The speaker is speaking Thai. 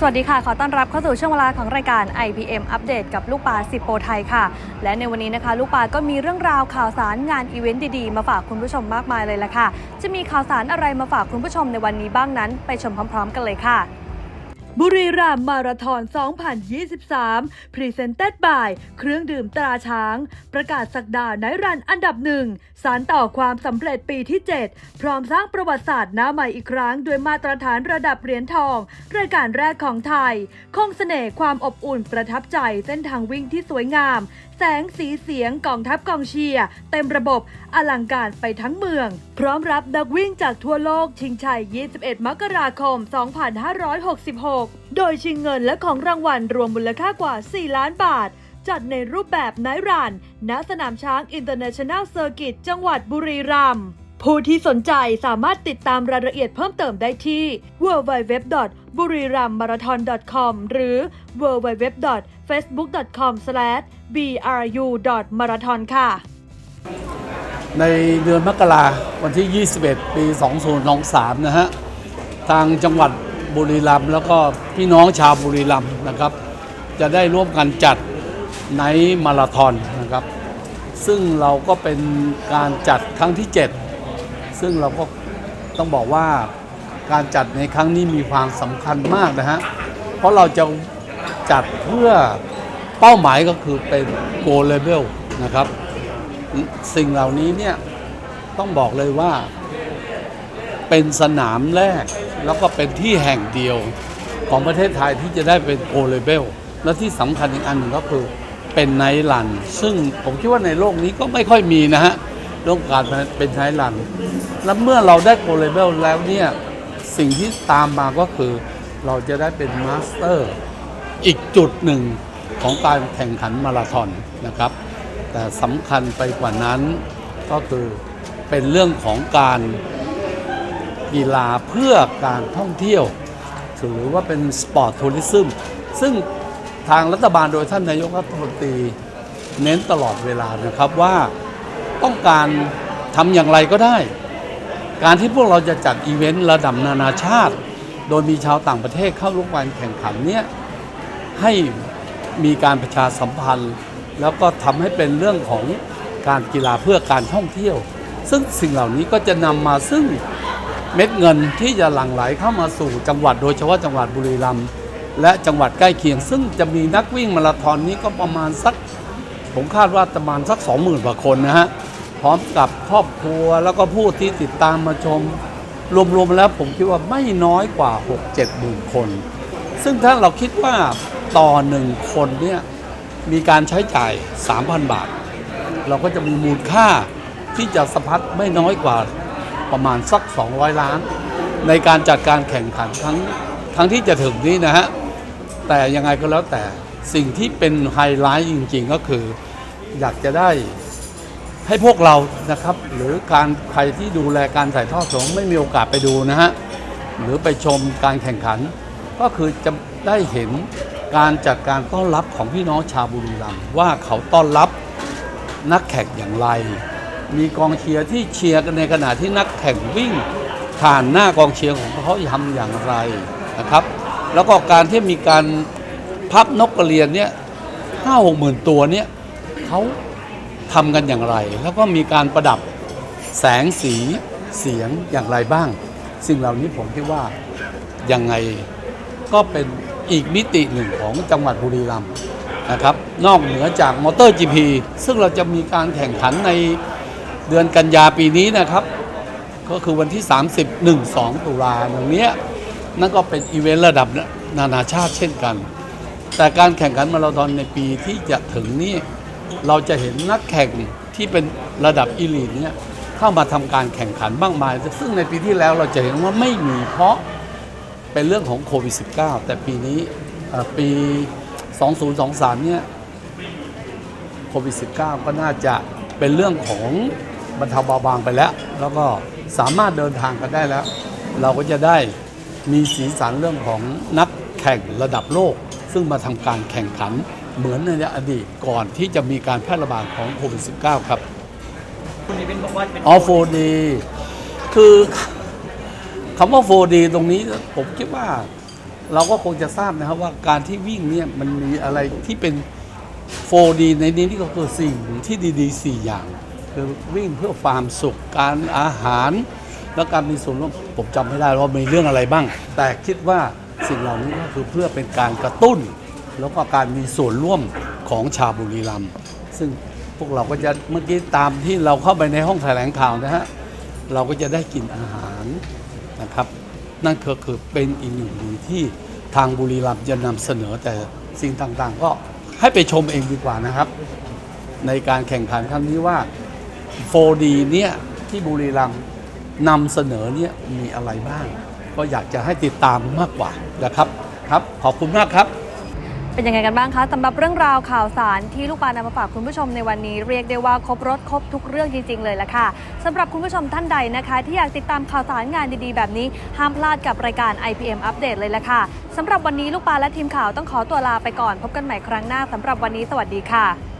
สวัสดีค่ะ ขอต้อนรับเข้าสู่ช่วงเวลาของรายการ IPM อัปเดตกับลูกปลาสิบโปรไทยค่ะ และในวันนี้นะคะ ลูกปลาก็มีเรื่องราวข่าวสารงานอีเวนต์ดีๆ มาฝากคุณผู้ชมมากมายเลยละค่ะ จะมีข่าวสารอะไรมาฝากคุณผู้ชมในวันนี้บ้างนั้น ไปชมพร้อม ๆ กันเลยค่ะ บุรีรัมย์มาราธอน 2023 Presented by เครื่องดื่มตราช้าง ประกาศสักดาไนรันอันดับหนึ่ง สารต่อความสำเร็จปีที่ 7 พร้อมสร้างประวัติศาสตร์หน้าใหม่อีกครั้ง ด้วยมาตรฐานระดับเหรียญทอง รายการแรกของไทย คงเสน่ห์ความอบอุ่นประทับใจเส้นทางวิ่งที่สวยงาม แสงสีเสียงกองทัพกองเชียร์เต็มระบบอลังการไปทั้งเมือง พร้อมรับนักวิ่งจากทั่วโลกชิงชัย 21 มกราคม 2566โดยชิงเงินและของรางวัลรวมมูลค่ากว่า 4 ล้านบาท จัดในรูปแบบไนรันณสนามช้าง International Circuit จังหวัดบุรีรัมย์ผู้ที่สนใจสามารถติดตามรายละเอียดเพิ่มเติมได้ที่ www. b u r i r a m m a r a t h o n com หรือ www. facebook.com bru marathon ค่ะ ในเดือนมกราวันที่ 21 ปี 2023 นะฮะ ทางจังหวัด บุรีรัมย์แล้วก็พี่น้องชาวบุรีรัมย์นะครับ จะได้ร่วมกันจัดไนมาราธอนนะครับ ซึ่งเราก็เป็นการจัดครั้งที่ 7 ซึ่งเราก็ต้องบอกว่าการจัดในครั้งนี้มีความสำคัญมากนะฮะ เพราะเราจะจัดเพื่อเป้าหมายก็คือเป็นโกลเลเวลนะครับ สิ่งเหล่านี้เนี่ยต้องบอกเลยว่าเป็นสนามแรก แล้วก็เป็นที่แห่งเดียวของประเทศไทยที่จะได้เป็นโกลเลเบล และที่สำคัญอีกอันหนึ่งก็คือเป็นไนท์รัน ซึ่งผมคิดว่าในโลกนี้ก็ไม่ค่อยมีนะฮะเรื่องการเป็นไนท์รัน แล้วเมื่อเราได้โกลเลเบลแล้วเนี่ยสิ่งที่ตามมาก็คือเราจะได้เป็นมาสเตอร์อีกจุดหนึ่งของการแข่งขันมาราธอนนะครับ แต่สำคัญไปกว่านั้นก็คือเป็นเรื่องของการ กีฬาเพื่อการท่องเที่ยว หรือว่าเป็นสปอร์ตทัวริซึมซึ่งทางรัฐบาลโดยท่านนายกรัฐมนตรีเน้นตลอดเวลานะครับว่าต้องการทำอย่างไรก็ได้ การที่พวกเราจะจัดอีเวนต์ระดับนานาชาติ โดยมีชาวต่างประเทศเข้าร่วมการแข่งขันเนี้ยให้มีการประชาสัมพันธ์ แล้วก็ทำให้เป็นเรื่องของการกีฬาเพื่อการท่องเที่ยว ซึ่งสิ่งเหล่านี้ก็จะนำมาซึ่ง เม็ดเงินที่จะหลั่งไหลเข้ามาสู่จังหวัดโดยเฉพาะจังหวัดบุรีรัมย์และจังหวัดใกล้เคียง ซึ่งจะมีนักวิ่งมาราธอนนี้ก็ประมาณสัก ผมคาดว่าประมาณสัก 20,000กว่าคนนะฮะพร้อมกับครอบครัวแล้วก็ผู้ที่ติดตามมาชม รวมๆแล้วผมคิดว่าไม่น้อยกว่า 6-7หมื่นคน ซึ่งถ้าเราคิดว่าต่อหนึ่งคนเนี่ยมีการใช้จ่าย 3,000 บาท เราก็จะมีมูลค่าที่จะสะพัดไม่น้อยกว่า ประมาณสัก 200 ล้าน ในการจัดการแข่งขันครั้งครั้งที่จะถึงนี้นะฮะ แต่ยังไงก็แล้วแต่สิ่งที่เป็นไฮไลท์จริงๆ ก็คือ อยากจะได้ให้พวกเรานะครับ หรือการใครที่ดูแลการถ่ายทอดสดไม่มีโอกาสไปดูนะฮะ หรือไปชมการแข่งขัน ก็คือจะได้เห็นการจัดการต้อนรับของพี่น้องชาวบุรีรัมย์ว่าเขาต้อนรับนักแข่งอย่างไร มีกองเชียร์ที่เชียร์กันในขณะที่นักแข่งวิ่งผ่านหน้ากองเชียร์ของเขาทำอย่างไรนะครับ แล้วก็การที่มีการพับนกกระเรียนเนี่ยห้าหกหมื่นตัวเนี่ยเขาทำกันอย่างไร แล้วก็มีการประดับแสงสีเสียงอย่างไรบ้าง สิ่งเหล่านี้ผมคิดว่ายังไงก็เป็นอีกมิติหนึ่งของจังหวัดบุรีรัมย์นะครับ นอกเหนือจากมอเตอร์ GP ซึ่งเราจะมีการแข่งขันใน เดือนกันยาปีนี้นะครับ ก็คือวันที่ 30 1 2 ตุลาตรงนี้นั่นก็เป็นอีเวนต์ระดับนานาชาติเช่นกัน แต่การแข่งขันมาราธอนในปีที่จะถึงนี้ เราจะเห็นนักแข่งที่เป็นระดับอีลีทเนี่ยเข้ามาทำการแข่งขันบ้างมาย ซึ่งในปีที่แล้วเราจะเห็นว่าไม่มีเพราะเป็นเรื่องของโควิด -19 แต่ปีนี้เอ่อปี 2023 เนี่ยโควิด -19 ก็น่าจะเป็นเรื่องของ บรรเทาเบาบางไปแล้ว แล้วก็สามารถเดินทางกันได้แล้ว เราก็จะได้มีสีสันเรื่องของนักแข่งระดับโลก ซึ่งมาทำการแข่งขันเหมือนในอดีตก่อนที่จะมีการแพร่ระบาดของโควิด -19 ครับคุณนิเวนบอกว่าเป็นอ๋อ 4D คือคำว่า 4D ตรงนี้ผมคิดว่าเราก็คงจะทราบนะครับว่าการที่วิ่งเนี่ยมันมีอะไรที่เป็น 4D ในนี้นี่ก็คือสิ่งที่ดีๆ4อย่าง คือวิ่งเพื่อความสุขการอาหาร และการมีส่วนร่วมผมจำไม่ได้ว่ามีเรื่องอะไรบ้าง แต่คิดว่าสิ่งเหล่านี้ก็คือเพื่อเป็นการกระตุ้น แล้วก็การมีส่วนร่วมของชาวบุรีรัมย์ซึ่งพวกเราก็จะเมื่อกี้ตามที่เราเข้าไปในห้องแถลงข่าวนะฮะเราก็จะได้กินอาหารนะครับ นั่นก็คือเป็นอีกหนึ่งดีที่ทางบุรีรัมย์จะนำเสนอแต่สิ่งต่างๆ ก็ให้ไปชมเองดีกว่านะครับ ในการแข่งขันครั้งนี้ว่า 4D เนี่ยที่บุรีรัมย์นำเสนอเนี่ยมีอะไรบ้าง ก็อยากจะให้ติดตามมากกว่านะครับครับ ขอบคุณมากครับเป็นยังไงกันบ้างคะสำหรับเรื่องราวข่าวสารที่ลูกปลานำมาฝากคุณผู้ชมในวันนี้ เรียกได้ว่าครบรถครบทุกเรื่องจริง ๆ เลยละค่ะสำหรับคุณผู้ชมท่านใดนะคะ ที่อยากติดตามข่าวสารงานดีๆ แบบนี้ ห้ามพลาดกับรายการ IPM อัปเดตเลยละค่ะสำหรับวันนี้ลูกปลาและทีมข่าวต้องขอตัวลาไปก่อน พบกันใหม่ครั้งหน้าสำหรับวันนี้สวัสดีค่ะ